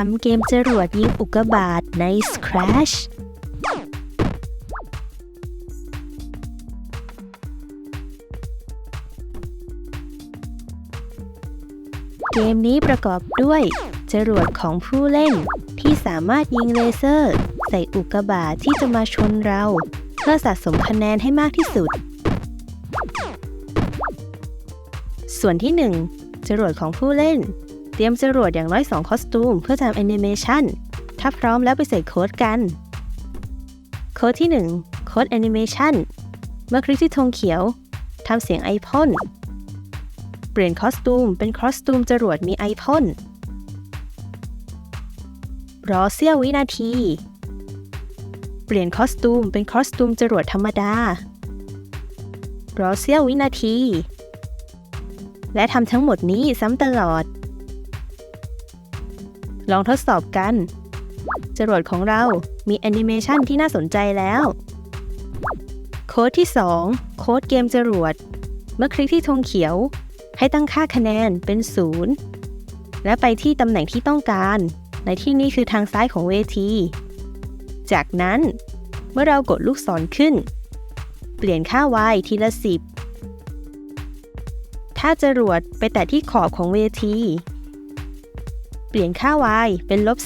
ทำเกมจรวดยิงอุกกาบาตใน Scratch เกมนี้ประกอบด้วย จรวดของผู้เล่น ที่สามารถยิงเลเซอร์ ใส่อุกกาบาตที่จะมาชนเรา เพื่อสะสมคะแนนให้มากที่สุด ส่วนที่ 1 จรวดของผู้เล่น เตรียมจรวดอย่างน้อย 2 คอสตูม เพื่อทำแอนิเมชันถ้าพร้อมแล้วไปใส่โค้ดกัน โค้ดที่ 1 โค้ดแอนิเมชันเมื่อคลิกที่ธงเขียวทำเสียงไอพ่นเปลี่ยนคอสตูม เป็นคอสตูมจรวดมีไอพ่นรอเสี้ยววินาที เปลี่ยนคอสตูม เป็นคอสตูมจรวดธรรมดารอเสี้ยววินาที และทำทั้งหมดนี้ซ้ำตลอด ลองทดสอบกัน จรวดของเรามีแอนิเมชันที่น่าสนใจแล้ว โค้ดที่ 2 โค้ดเกมจรวด เมื่อคลิกที่ธงเขียว ให้ตั้งค่าคะแนนเป็น 0 และไปที่ตำแหน่งที่ต้องการ ในที่นี้คือทางซ้ายของเวที จากนั้นเมื่อเรากดลูกศรขึ้น เปลี่ยนค่า y ทีละ 10 ถ้าจรวดไปแตะที่ขอบของเวที ปลี่ยนค่า y เป็นลบ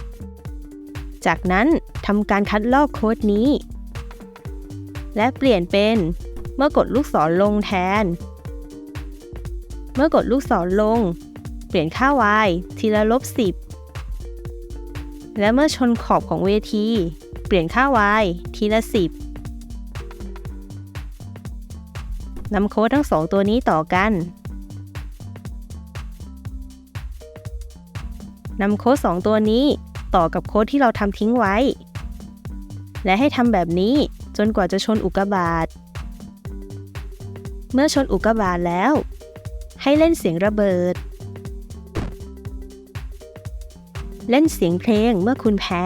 10 จากนั้นทำการคัดลอกโค้ดนี้ และเปลี่ยนเป็นเมื่อกดลูกศรลงแทน เมื่อกดลูกศรลง เปลี่ยนค่า y ทีละลบ 10 และเมื่อชนขอบของเวที เปลี่ยนค่า y ทีละ 10นำโค้ดทั้งสองตัวนี้ต่อกัน นำโค้ด2ตัวนี้ต่อกับโค้ดที่เราทำทิ้งไว้ และให้ทำแบบนี้จนกว่าจะชนอุกกาบาต เมื่อชนอุกกาบาตแล้ว ให้เล่นเสียงระเบิด เล่นเสียงเพลงเมื่อคุณแพ้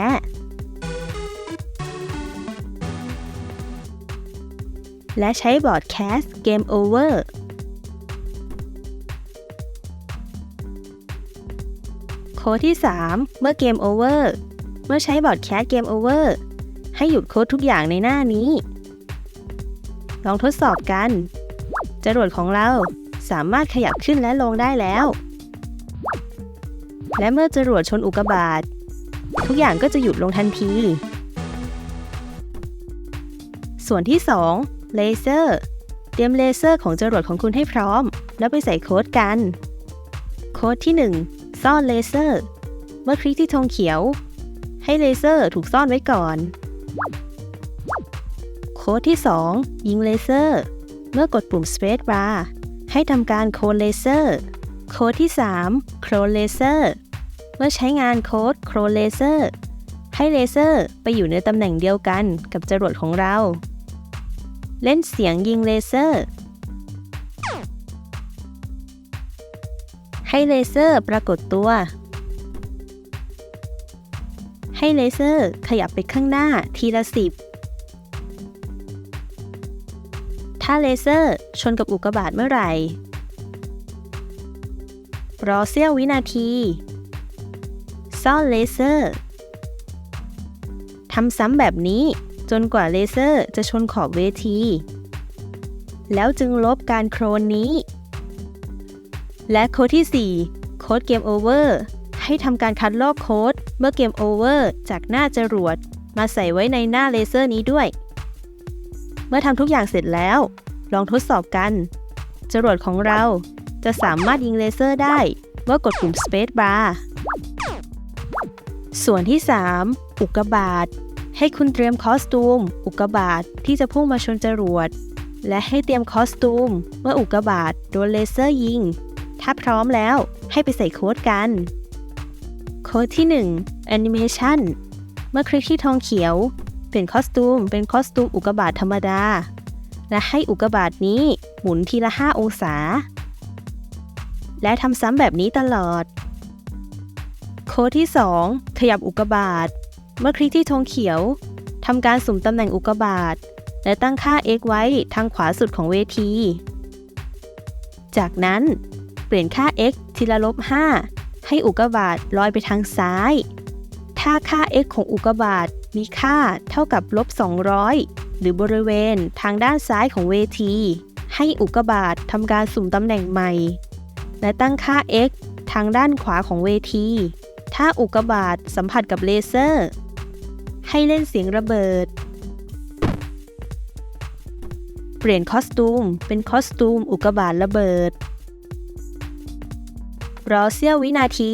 และใช้บอร์ดแคสเกมโอเวอร์ ค้ดที่ 3 เมื่อเกมโอเวอร์เมื่อใช้บอร์ดแคสเกมโอเวอร์ให้หยุดโค้ดทุกอย่างในหน้านี้ ลองทดสอบกัน จรวดของเราสามารถขยับขึ้นและลงได้แล้ว และเมื่อจรวดชนอุกกาบาตทุกอย่างก็จะหยุดลงทันที ส่วนที่ 2 เลเซอร์ เตรียมเลเซอร์ของจรวดของคุณให้พร้อม แล้วไปใส่โค้ดกัน โค้ดที่ 1 ซ่อนเลเซอร์ เมื่อคลิกที่ธงเขียว ให้เลเซอร์ถูกซ่อนไว้ก่อน โค้ดที่ 2 ยิงเลเซอร์ เมื่อกดปุ่ม Space Bar ให้ทำการโคลนเลเซอร์ โค้ดที่ 3 โคลนเลเซอร์ เมื่อใช้งานโค้ดโคลนเลเซอร์ให้เลเซอร์ไปอยู่ในตำแหน่งเดียวกันกับจรวดของเรา เล่นเสียงยิงเลเซอร์ ให้เลเซอร์ปรากฏตัว ให้เลเซอร์ขยับไปข้างหน้าทีละสิบถ้าเลเซอร์ชนกับอุกกาบาตเมื่อไหร่ รอเสี้ยววินาที ซ่อนเลเซอร์ทำซ้ำแบบนี้จนกว่าเลเซอร์จะชนขอบเวที แล้วจึงลบการโครนนี้ และโค้ดที่ 4 โค้ดเกมโอเวอร์ให้ทำการคัดลอกโค้ดเมื่อเกมโอเวอร์จากหน้าจรวด มาใส่ไว้ในหน้าเลเซอร์นี้ด้วย เมื่อทำทุกอย่างเสร็จแล้ว ลองทดสอบกัน จรวดของเราจะสามารถยิงเลเซอร์ได้เมื่อกดปุ่ม Space Bar ส่วนที่ 3 อุกกาบาตให้คุณเตรียมคอสตูม อุกกาบาตที่จะพุ่งมาชนจรวด และให้เตรียมคอสตูม เมื่ออุกกาบาตโดนเลเซอร์ยิง ถ้าพร้อมแล้วให้ไปใส่โค้ดกัน โค้ดที่ 1 Animation เมื่อคลิกที่ทองเขียว เปลี่ยนคอสตูม เป็นคอสตูมอุกบาตธรรมดา และให้อุกบาตนี้หมุนทีละ 5 องศา และทำซ้ำแบบนี้ตลอด โค้ดที่ 2 ขยับอุกบาตเมื่อคลิกที่ธงเขียวทำการสุ่มตำแหน่งอุกบาตและตั้งค่า x ไว้ทางขวาสุดของเวที จากนั้น เปลี่ยนค่า x ทีละลบ 5 ให้อุกกาบาตลอยไปทางซ้าย ถ้าค่า x ของอุกกาบาตมีค่าเท่ากับลบ 200 หรือบริเวณทางด้านซ้ายของเวที ให้อุกกาบาตทำการสุ่มตำแหน่งใหม่ และตั้งค่า x ทางด้านขวาของเวที ถ้าอุกกาบาตสัมผัสกับเลเซอร์ ให้เล่นเสียงระเบิด เปลี่ยนคอสตูมเป็นคอสตูมอุกกาบาตระเบิด รอเสี้ยววินาที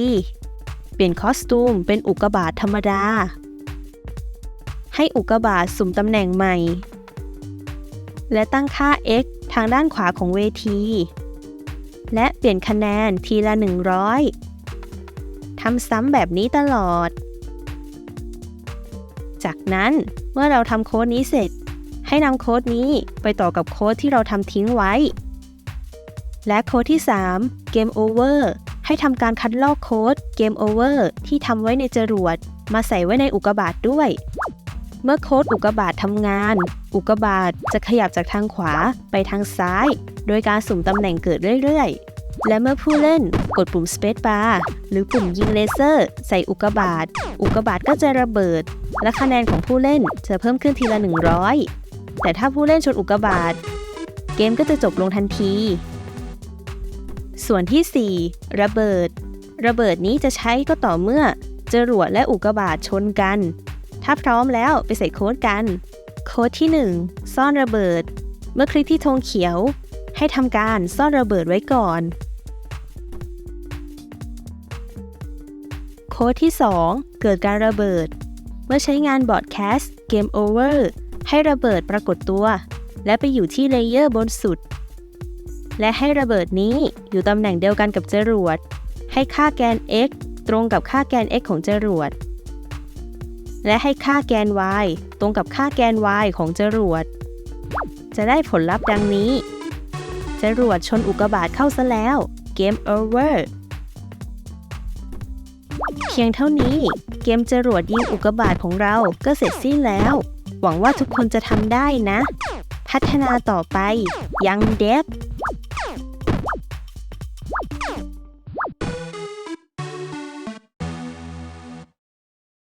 เปลี่ยนคอสตูมเป็นอุกกาบาตธรรมดา ให้อุกกาบาตสุ่มตำแหน่งใหม่ และตั้งค่า x ทางด้านขวาของเวที และเปลี่ยนคะแนนทีละ 100 ทำซ้ำแบบนี้ตลอด จากนั้นเมื่อเราทำโค้ดนี้เสร็จ ให้นำโค้ดนี้ไปต่อกับโค้ดที่เราทำทิ้งไว้และโค้ดที่ 3 Game Over ให้ทำการคัดลอกโค้ด Game Over ที่ทำไว้ในจรวด มาใส่ไว้ในอุกกาบาตด้วย เมื่อโค้ดอุกกาบาตทำงาน อุกกาบาตจะขยับจากทางขวาไปทางซ้าย โดยการสุ่มตำแหน่งเกิดเรื่อยๆ และเมื่อผู้เล่นกดปุ่ม Space Bar หรือปุ่มยิงเลเซอร์ ใส่อุกกาบาตอุกกาบาตก็จะระเบิด และคะแนนของผู้เล่นจะเพิ่มขึ้นทีละ 100 แต่ถ้าผู้เล่นชนอุกกาบาตเกมก็จะจบลงทันที ส่วนที่ 4 ระเบิด ระเบิดนี้จะใช้ก็ต่อเมื่อจรวดและอุกกาบาตชนกัน ถ้าพร้อมแล้วไปใส่โค้ดกัน โค้ดที่ 1 ซ่อนระเบิด เมื่อคลิกที่ธงเขียว ให้ทำการซ่อนระเบิดไว้ก่อน โค้ดที่ 2 เกิดการระเบิด เมื่อใช้งานบอร์ดแคสต์ Game Over ให้ระเบิดปรากฏตัว และไปอยู่ที่เลเยอร์บนสุด และให้ระเบิดนี้อยู่ตำแหน่งเดียวกันกับจรวด ให้ค่าแกน x ตรงกับค่าแกน x ของจรวด และให้ค่าแกน y ตรงกับค่าแกน y ของจรวด จะได้ผลลัพธ์ดังนี้ จรวดชนอุกกาบาตเข้าซะแล้ว Game Over เพียงเท่านี้ เกมจรวดยิงอุกกาบาตของเราก็เสร็จสิ้นแล้ว หวังว่าทุกคนจะทำได้นะ พัฒนาต่อไปยังเดฟ